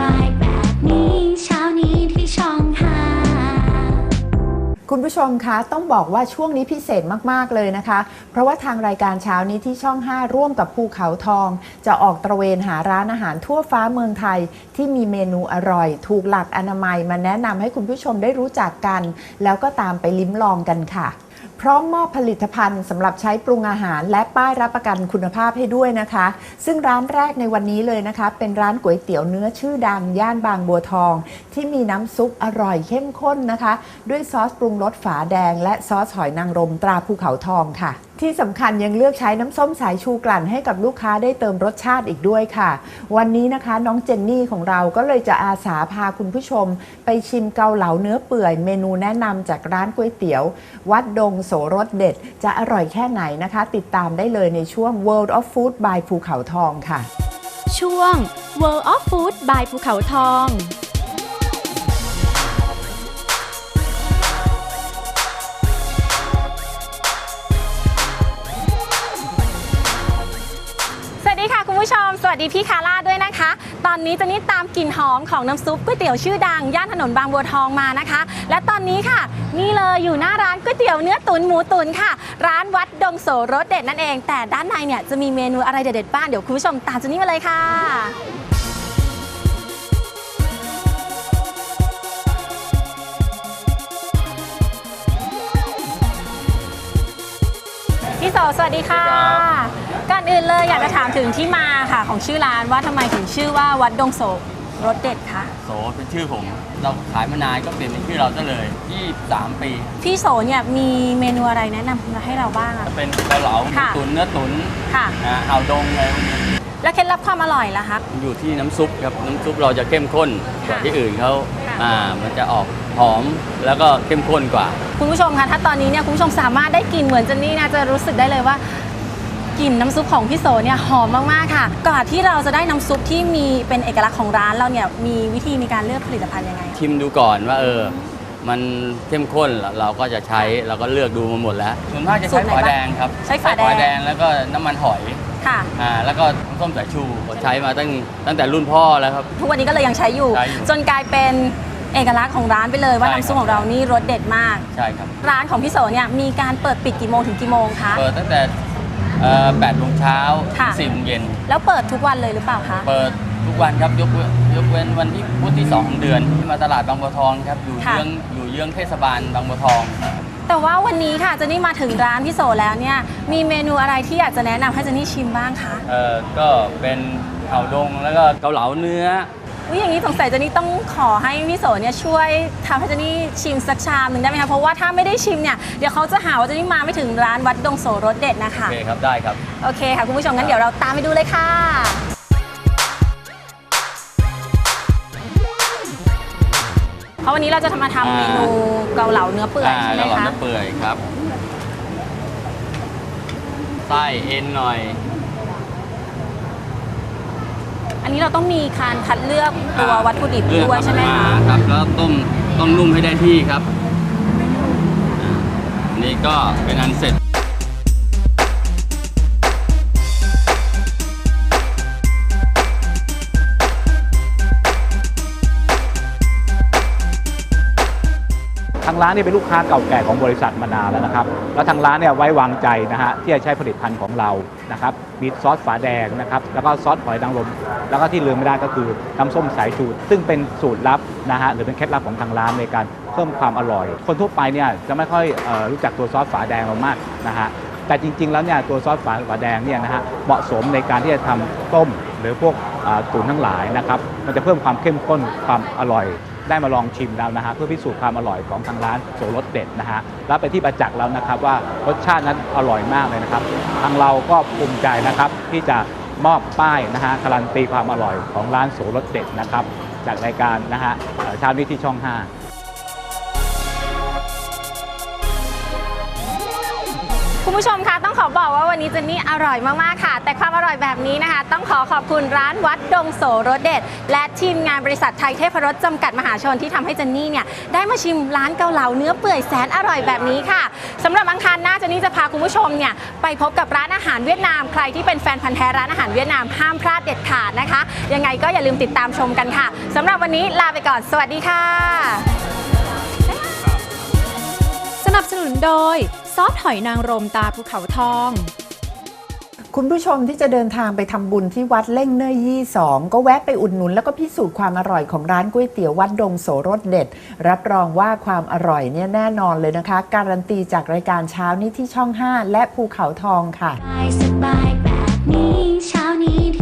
บายแบบนี้เช้านี้ที่ช่องหา คุณผู้ชมคะต้องบอกว่าช่วงนี้พิเศษมาก ๆ เลยนะคะ เพราะว่าทางรายการเช้านี้ที่ช่อง 5 ร่วมกับภูเขาทอง จะออกตระเวนหาร้านอาหารทั่วฟ้าเมืองไทย ที่มีเมนูอร่อย ถูกหลักอนามัยมาแนะนำให้คุณผู้ชมได้รู้จักกัน แล้วก็ตามไปลิ้มลองกันค่ะ พร้อมมอบผลิตภัณฑ์สำหรับใช้ปรุงอาหาร และป้ายรับประกันคุณภาพให้ด้วยนะคะ ซึ่งร้านแรกในวันนี้เลยนะคะ เป็นร้านก๋วยเตี๋ยวเนื้อชื่อดังย่านบางบัวทอง ที่มีน้ำซุปอร่อยเข้มข้นนะคะ ด้วยซอสปรุงรสฝาแดง และซอสหอยนางรมตราภูเขาทองค่ะ ที่สำคัญยังเลือกใช้น้ำส้มสายชูกลั่นให้กับลูกค้าได้เติมรสชาติอีกด้วยค่ะ วันนี้นะคะน้องเจนนี่ของเราก็เลยจะอาสาพาคุณผู้ชม ไปชิมเกาเหลาเนื้อเปื่อยเมนูแนะนำจากร้านก๋วยเตี๋ยว วัดดงโสรสเด็ด จะอร่อยแค่ไหนนะคะ ติดตามได้เลยในช่วง World of Food by ภูเขาทองค่ะ ช่วง World of Food by ภูเขาทอง ดีพี่คาร่าด้วยนะคะ ตอนนี้เจะนี่ตามกลิ่นหอมของน้ำซุปก๋วยเตี๋ยวชื่อดัง ย่านถนนบางบัวทองมานะคะ และตอนนี้ค่ะ นี่เลยอยู่หน้าร้านก๋วยเตี๋ยวเนื้อตุ๋นหมูตุ๋นค่ะ ร้านวัดดงโสรสเด็ดนั่นเอง แต่ด้านในเนี่ยจะมีเมนูอะไรเด็ดๆบ้างเดี๋ยวคุณผู้ชมตามเจนนี่มาเลยค่ะพี่โสสวัสดีค่ะ อนอื่นเลยอยากจะถามถึงที่มาค่ะ ของชื่อร้านว่าทำไมถึงชื่อว่าวัดดงโศกรสเด็ดคะโสเป็นชื่อผม เราขายมานานก็เปลี่ยนเป็นชื่อเราซะเลย23ปี พี่โสเนี่ยมีเมนูอะไรแนะนำมาให้เราบ้างอะ จะเป็นเกาเหลาหมูค่ะ ตุ๋นเนื้อตุ๋นค่ะนะเอาดงอะไรพวกนี้แล้วเคล็ดลับความอร่อยล่ะคะ อยู่ที่น้ำซุปครับ น้ำซุปเราจะเข้มข้นกว่าค่ะที่อื่นเขาค่ะ อ่ามันจะออกหอมแล้วก็เข้มข้นกว่า คุณผู้ชมคะถ้าตอนนี้เนี่ยคุณผู้ชมสามารถได้กลิ่นเหมือนเจนนี่นะจะรู้สึกได้เลยว่า กลิ่นน้ำซุปของพี่โสเนี่ยหอมมากๆค่ะก่อนที่เราจะได้น้ำซุปที่มีเป็นเอกลักษณ์ของร้านเราเนี่ยมีวิธีในการเลือกผลิตภัณฑ์ยังไง ชิมดูก่อนว่าเออ มันเข้มข้นเราเราก็จะใช้เราก็เลือกดูมาหมดแล้วส่วนมากจะสูใช้ตรไหนฝาบ้างแดงครับใช้ฝาแดงแล้วก็น้ำมันหอยค่ะ อ่าแล้วก็น้ำส้มสายชูผมใช้มาตั้งตั้งแต่รุ่นพ่อแล้วครับ ทุกวันนี้ก็เลยยังใช้อยู่ ใช้อยู่จนกลายเป็นเอกลักษณ์ของร้านไปเลยว่าใช่น้ำซุปครับ ของเรานี่รสเด็ดมาก ใช่ครับ ร้านของพี่โสเนี่ยมีการเปิดปิดกี่โมงถึงกี่โมงคะ เปิดตั้งแต่ เอ่อ8โมงเช้าค่ะถึง4โมงเย็น แล้วเปิดทุกวันเลยหรือเปล่าคะ เปิดทุกวันครับยกเว้นยกเว้นวันที่พุธที่2ของเดือนที่มาตลาดบางบัวทองครับอยู่ค่ะ เยื้องอยู่เยื้องเทศบาลบางบัวทอง แต่ว่าวันนี้ค่ะเจนนี่มาถึงร้านพี่โสแล้วเนี่ย มีเมนูอะไรที่อยากจะแนะนำให้เจนนี่ชิมบ้างคะ เอ่อก็เป็นข่าวดงแล้วก็เกาเหลาเนื้อ อุ๊ยอย่างนี้สงสัยเจนนี่ต้องขอให้พี่โสเนี่ยช่วยทำให้เจนนี่ชิมสักชามหนึ่งได้ไหมคะเพราะว่าถ้าไม่ได้ชิมเนี่ยเดี๋ยวเขาจะหาว่าเจนนี่มาไม่ถึงร้านวัดดงโสรสเด็ดนะคะโอเคครับ ได้ครับ โอเคค่ะคุณผู้ชมงั้นเดี๋ยวเราตามไปดูเลยค่ะ เพราะวันนี้เราจะมาทำเมนูเกาเหลาเนื้อเปื่อยอ่าใช่ไหมเกาเหลาคะเนื้อเปื่อยครับ ไส้เอ็นหน่อย อันนี้เราต้องมีการคัดเลือกตัววัตถุดิบเลือกด้วยใช่ไหมอ่าคะครับแล้วต้มต้มนุ่มให้ได้ที่ครับอ่าอันนี้ก็เป็นอันเสร็จ ทางร้านนี่เป็นลูกค้าเก่าแก่ของบริษัทมานานแล้วนะครับ แล้วทางร้านเนี่ยไว้วางใจนะฮะที่จะใช้ผลิตภัณฑ์ของเรานะครับมีซอสฝาแดงนะครับแล้วก็ซอสหอยนางรมแล้วก็ที่ลืมไม่ได้ก็คือน้ำส้มสายชูซึ่งเป็นสูตรลับนะฮะหรือเป็นเคล็ดลับของทางร้านในการเพิ่มความอร่อย คนทั่วไปเนี่ยจะไม่ค่อยออรู้จักตัวซอสฝาแดงเรามากนะฮะแต่จริง ๆ แล้วเนี่ยตัวซอสฝาฝาแดงเนี่ยนะฮะเหมาะสมในการที่จะทำต้มหรือพวกตุ๋นทั้งหลายนะครับมันจะเพิ่มความเข้มข้นความอร่อย ได้มาลองชิมแล้วนะฮะเพื่อพิสูจน์ความอร่อยของทางร้านโสรสเด็ดนะฮะรับไปที่ประจักษ์แล้วนะครับว่ารสชาตินั้นอร่อยมากเลยนะครับ ทางเราก็ภูมิใจนะครับที่จะมอบป้ายนะฮะการันตีความอร่อยของร้านโสรสเด็ดนะครับจากรายการนะฮะเช้านี้ที่ช่อง 5 คุณผู้ชมคะต้องขอบอกว่าวันนี้เจนนี่อร่อยมากๆค่ะ แต่ความอร่อยแบบนี้นะคะ ต้องขอขอบคุณร้านวัดดงโสรสเด็ด และทีมงานบริษัทไทยเทพรสจำกัดมหาชนที่ทำให้เจนนี่เนี่ยได้มาชิมร้านเกาเหลาเนื้อเปื่อยแสนอร่อยแบบนี้ค่ะสำหรับอังคารหน้าเจนนี่จะพาคุณผู้ชมเนี่ยไปพบกับร้านอาหารเวียดนามใครที่เป็นแฟนพันธ์แท้ร้านอาหารเวียดนามห้ามพลาดเด็ดขาดนะคะ ยังไงก็อย่าลืมติดตามชมกันค่ะสำหรับวันนี้ลาไปก่อน สวัสดีค่ะ สนับสนุนโดย ซอสหอยนางรมตาภูเขาทอง คุณผู้ชมที่จะเดินทางไปทำบุญที่วัดเล่งเนยยี่สองก็แวะไปอุดหนุน แล้วก็พิสูจน์ความอร่อยของร้านก๋วยเตี๋ยววัดดงโสรสเด็ด รับรองว่าความอร่อยเนี่ยแน่นอนเลยนะคะ การันตีจากรายการเช้านี้ที่ช่อง 5 และภูเขาทองค่ะ สบายสบายแบบนี้เช้านี้ที่